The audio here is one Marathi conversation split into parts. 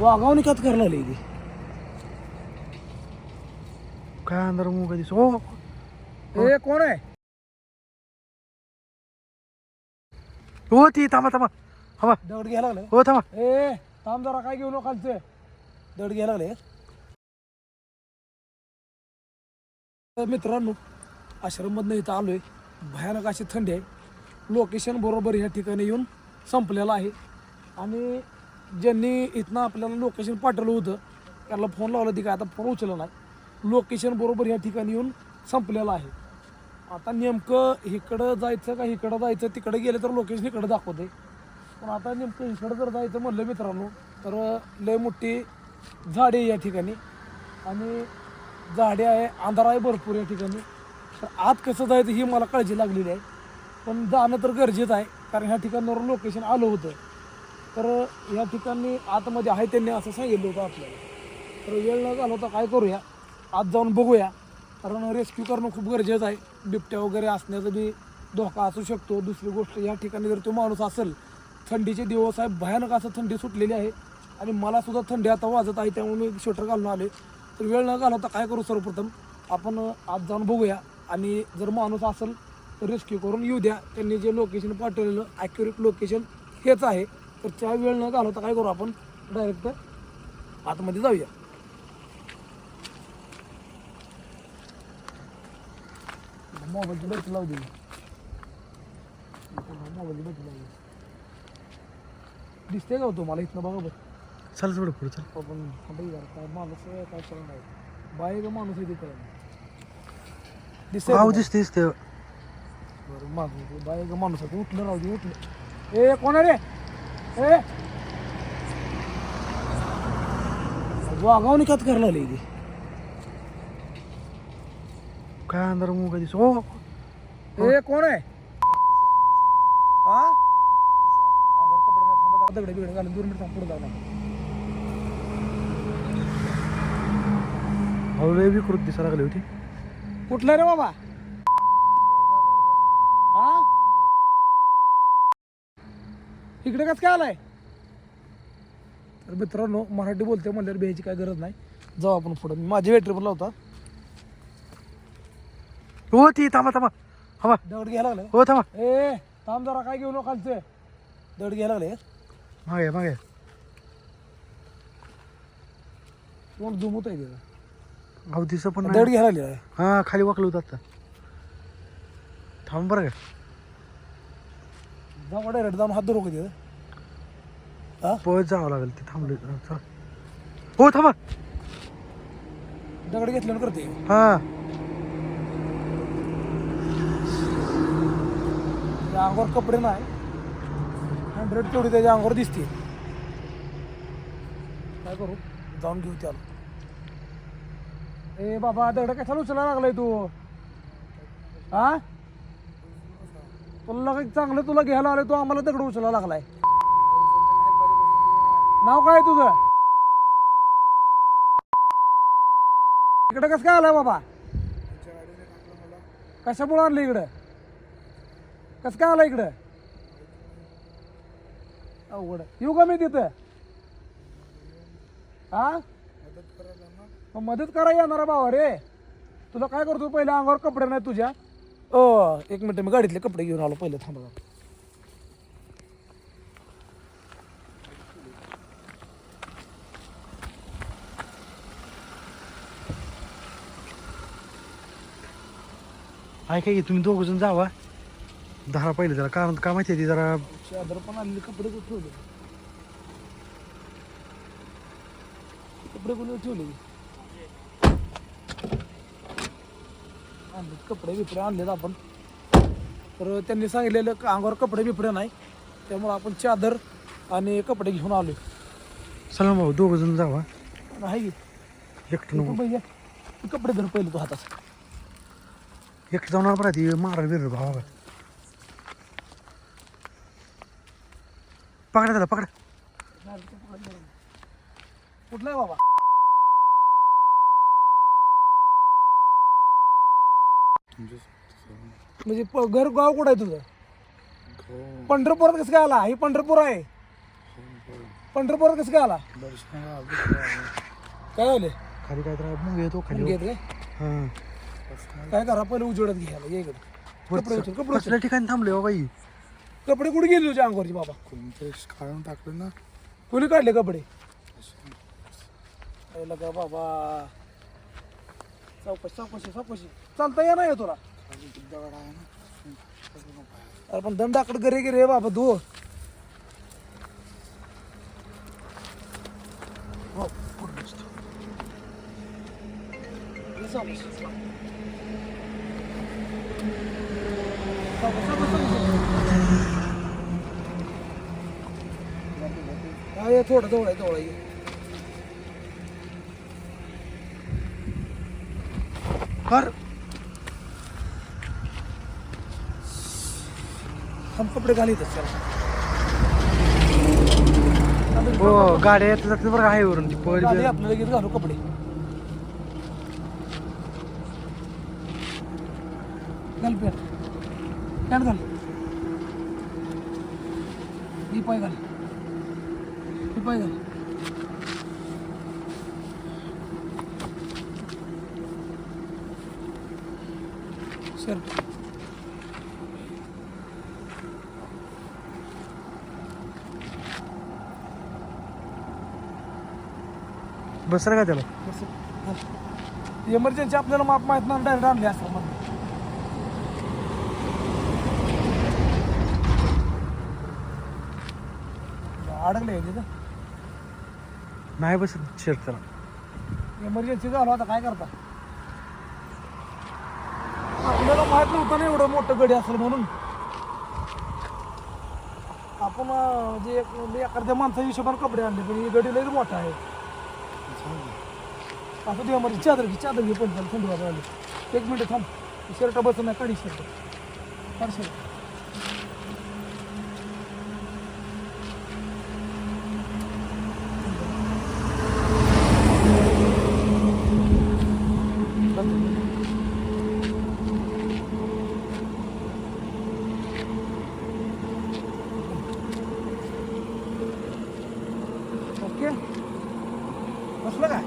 वागावणी कात करायला लागली ती. काय अंधार मुग दिस हो ए कोण आहे? हो ती थांबा थांबा. थांबा. दगड घ्यायला लागले. हो थांबा. ए थांब जरा काय घेऊ नका दगड घ्यायला लागले. तर मित्रांनो आश्रममधनं इथं आलोय. भयानक अशी थंडी आहे. लोकेशन बरोबर ह्या ठिकाणी येऊन संपलेलं आहे. आणि ज्यांनी इथनं आपल्याला लोकेशन पाठवलं होतं त्याला फोन लावला ती काय आता फोन उचलला नाही. लोकेशन बरोबर ह्या ठिकाणी येऊन संपलेलं आहे. आता नेमकं इकडं जायचं का इकडं जायचं तिकडे गेलं तर लोकेशन इकडं दाखवते पण आता नेमकं इकडं जर जायचं म्हणलं मित्रांनो तर लय मोठी झाडे आहे या ठिकाणी. आणि झाडे आहे अंधार आहे भरपूर या ठिकाणी. तर आत कसं जायचं ही मला काळजी लागलेली आहे. पण जाणं तर गरजेचं आहे कारण ह्या ठिकाणावर लोकेशन आलं होतं. तर या ठिकाणी आतमध्ये आहे त्यांनी असं सांगितलं होतं आपल्याला. तर वेळ न घालवता काय करूया? आत जाऊन बघूया. कारण रेस्क्यू करणं खूप गरजेचं आहे. बिबट्या वगैरे असण्याचा बी धोका असू शकतो. दुसरी गोष्ट या ठिकाणी जर तो माणूस असेल थंडीचे दिवस आहे. भयानक असं थंडी सुटलेली आहे. आणि मलासुद्धा थंडी आता वाजत आहे त्यामुळे मी स्वेटर घालून आले तर वेळ न घालवता काय करू सर्वप्रथम? आपण आत जाऊन बघूया. आणि जर माणूस असेल तर रेस्क्यू करून येऊ द्या. त्यांनी जे लोकेशन पाठवलेलं ॲक्युरेट लोकेशन हेच आहे. तर त्या वेळ न घालवता काय करू आपण? डायरेक्ट आतमध्ये जाऊया. मोबाईलची बॅटरी लावू दे. मोबाईलची बॅटरी लावू दे. दिसते का हो तुम्हाला इथनं बघा बघ चल थोडं पुढे चल. आपण जरा. काय माणूस आहे, काय कळलं नाही. बाई का माणूस आहे ते कळलं दिसते आव दिसते दिसते बरं माणूस बाई का माणूस आहे. ते उठलं राहू दे उठलं. ए कोण आहे रे? ए? वागावणी कात करायला ती? काय अंधार मुग दिस हो ए कोण आहे? हा? अंगावर कपडे नाही, थांबा जरा दगडे बिगडे घालून दोन मिनिट थांब पुढे जाऊ नका विकृत लागली होती. कुठलं रे बाबा हा इकडे कस काय आलाय? तर मित्रांनो मराठी बोलते म्हणल्यावर बिहायची काय गरज नाही. जाऊ आपण पुढे. माझी वेटर पण लावता हो. ती थांबा थांबा. थांबा. दगड घ्यायला लागले. हो थांबा. ए थांब जरा काय घेऊ नका खालचे? दगड घ्यायला लागले. मागे मागे. कोण झुमत आहे तिथं? अहो दिस पण दगड नाही. घ्यायला लागले. हा खाली वाकलं होतं आता. थांब बरं का. जाऊ डायरेक्ट जाऊन हात धरू का तिथं? हा? पळत जावं लागेल ते थांबले चल. हो थांबा. दगड घेतल्यानं करते. हा. त्या अंगावर कपडे नाही. हंड्रेड तेवढी त्याच्या अंगावर दिसते. काय करू? जाऊन घेऊ त्याला. ए बाबा दगड कशाला उचलायला लागलाय तू? हा? तुला काही चांगलं तुला घ्यायला आलं तू आम्हाला दगड उचलायला लागलाय. नाव काय आहे तुझं? इकडे कसं काय आलाय बाबा? कशामुळे आणलं इकडं? कसं काय आलं इकडं? अवघड. येऊ का मी तिथं? हा? मग मदत करा येणार भावा रे. तुला काय करतो पहिले अंगावर कपडे नाही तुझ्या? ओ एक मिनिट मी गाडीतले कपडे घेऊन आलो पहिले थांबा ऐका की तुम्ही दोघ जण जावा. दहा पहिले जरा कारण का माहिती आहे ती जरा चादर पण आणले कपडे कुठे ठेवले. कपडे कोणी ठेवले. आणले कपडे बिपडे आणलेत आपण. तर त्यांनी सांगितलेलं का अंगावर कपडे बिपडे नाही त्यामुळे आपण चादर आणि कपडे घेऊन आलोय. चला भाऊ दोघ जण जावा. नाही. की? एकटं नको. कपडे धर पहिले तू हातात एकटं जाऊन बरं ती मारा बिर भावा पकडा त्याला पकडा कुठला आहे बाबा म्हणजे प- घर गाव कुठं आहे तुझं? पंढरपुरात कसं काय आला? ही पंढरपूर आहे. पंढरपुरात कसं काय आला? काय झाले? खाली काय तर मग येतो खाली. घेत काय हां. काय करा पहिलं उजेडत घ्यायला ये इकडे. कपडे उचल कपडे उचल. कसल्या ठिकाणी थांबले हो बाई? कपडे कुठे गेले तुझ्या अंगावरची बाबा? कोणते काढून टाकलं ना? कोणी काढले कपडे? का बाबा. चौकशी चौकशी चौकशी. चालता या नाही तुला. दगड आहे ना? अरे पण दंडाकडे घरी गे रे बाबा तू हा, थोडं जवळ आहे जवळ आहे. कर हम कपडे घालीत चला हो गाड्या येतात जातात बरं आहे वरून पळ आपल्याला लगेच घालू कपडे घाल पॅन्ट घाल ही पाय घाल ही पाय घाल शर्ट बसरा का त्याला? इमर्जन्सी आपल्याला माप माहीत नाही डायरेक्ट आणले असं म्हणून अडकले आहे तिथं. नाही बसत शर्ट त्याला इमर्जन्सी झालो आता काय करता? आपल्याला माहीत नव्हतं ना एवढं मोठं गडी असेल म्हणून. आपण अं, जे एक म्हणजे एखाद्या माणसा हिशोबाने कपडे आणले पण ही गडी लई मोठा आहे. असं ते इमर्जन्सी चादर घे चादर घे पण थंडी वाजत आली एक मिनिट थांब. शर्ट बसून नाही काढी शर्ट. काढ शर्ट ओके बसलं काय.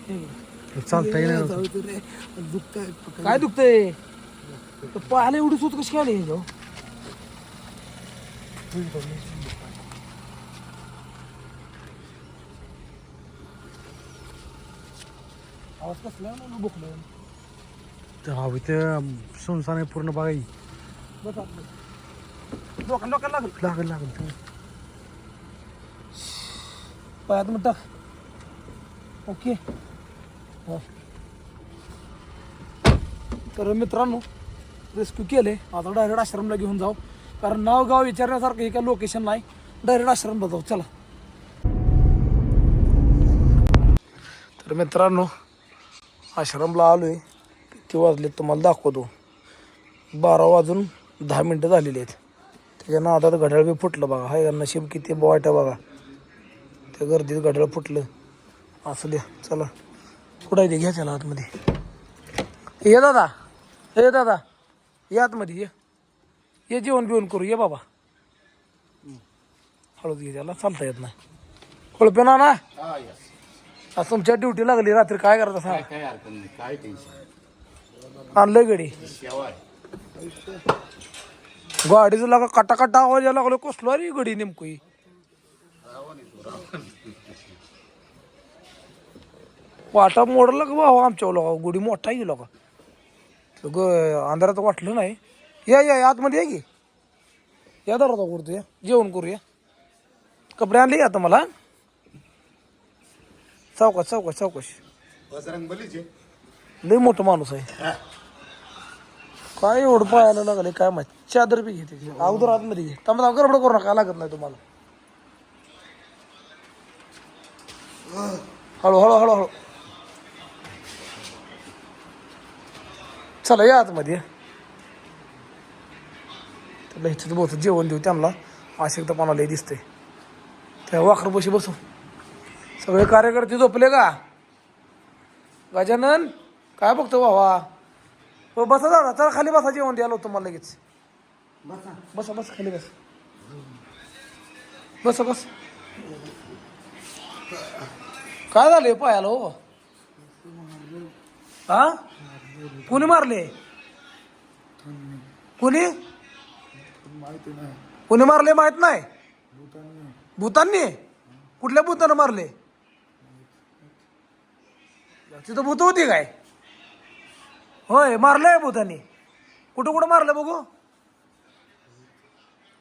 ठीक आहे. चालता काय दुखतंय? पाहायला एवढी सूत कशी आली ह्याच्यावर आवाज कसला ना? बुकलं हवी ते सुनसान आहे पूर्ण बाई बस आपलं. डोक्याला लागल. लागेल लागेल. पायात मग टाक. ओके. हो. तर मित्रांनो रेस्क्यू केले आता डायरेक्ट आश्रमला घेऊन जाऊ. कारण नाव गाव विचारण्यासारखं हे काय लोकेशन नाही. डायरेक्ट आश्रमला जाऊ. चला. तर मित्रांनो आश्रमला आलोय. किती वाजले तुम्हाला दाखवतो. बारा वाजून दहा मिनटं झालेली आहेत. त्याच्या नादात घड्याळ बी फुटलं बघा. हाय नशीब किती आहे बघा. त्या गर्दीत घड्याळ फुटलं. असं द्या. चला. कुठं आहे ते? घ्या त्याला आतमध्ये. ये दादा. ये दादा. ये आतमध्ये ये. ये जेवण बिवण करू. ये बाबा. हळूच घे त्याला. चालता येत नाही. कोळपे ना ना आज तुमच्या ड्युटी लागली रात्री काय करता सांगा काय हरकत नाही काय टेन्शन आणलंय गडी शेवाय गाडीचं लागा कटा कटा आवाज यायला लागलो. कसलो अरे ही गडी नेमकं? वाटा मोडला का भाऊ आमच्या लोका गुढी मोठा आहे लोका? ग अंधारात वाटलं नाही. या या या, आतमध्ये या की. या दर करतो या? जेवण करूया. कपडे आणले आता मला? चौकश चौकश चौकश. बजरंग बलीचे लय मोठं माणूस आहे. काय एवढं पाहायला लागले काय माहिती. चादर बी घेते अगोदर आतमध्ये घे. त्यामुळे गडबड करू नका. लागत नाही तुम्हाला. हळू हळू हळू हळू. चला या आतमध्ये. त्याला ह्याच्यात बहुत जेवण देऊ त्यांना. अशक्तपणा लय दिसतंय. त्या वाखरपाशी बसू. सगळे कार्यकर्ते झोपले का? गजानन काय बघतो भावा? हो बसा दादा चला खाली बसा जेवण द्यायला होतं मला लगेच. बसा. बस खाली बस. बस बस. काय झाले पायाला हो? हा? कोणी मारले? कोणी? माहिती नाही कोणी मारले माहीत नाही? भूतांनी कुठल्या भूतानं मारले? तिथं भूत होती काय? होय मारलंय भूतानी. कुठं कुठं मारलं बघू?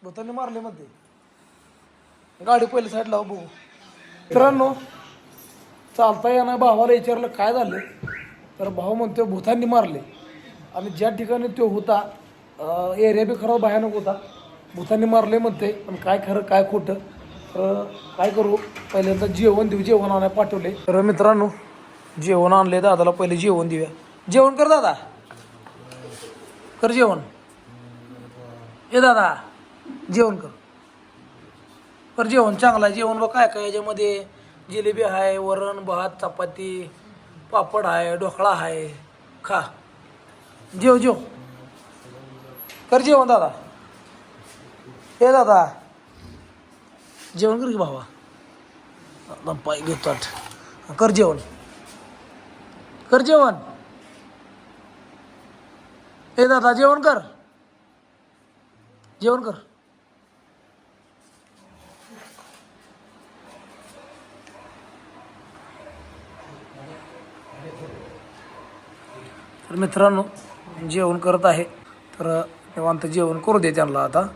भूतानी मारले मध्ये. गाडी पहिल्या साईडला बघू. मित्रांनो चालता येणार भावाला विचारलं काय झालं? तर भाऊ म्हणतो भूतांनी मारले आणि ज्या ठिकाणी तो होता एरिया बी खरा भयानक होता. भूतांनी मारले म्हणते पण काय खरं काय खोटं? तर काय करू? पहिल्यांदा जेवण देऊ जेवण आणायला पाठवले तर मित्रांनो जेवण आणले दादाला पहिले जेवण देऊया. जेवण कर दादा. कर जेवण. ए दादा जेवण कर. कर जेवण चांगलं आहे. जेवण बघ काय काय याच्यामध्ये जिलेबी आहे वरण भात चपाती पापड आहे ढोकळा आहे. खा. जेव जेव. कर जेवण दादा. हे दादा. जेवण कर की भावा. पाय घेतो कर जेवण. कर जेवण. हे दादा जेवण कर. जेवण कर. तर मित्रांनो जेवण करत आहे. तर निवांत जेवण करू दे त्यांना आता.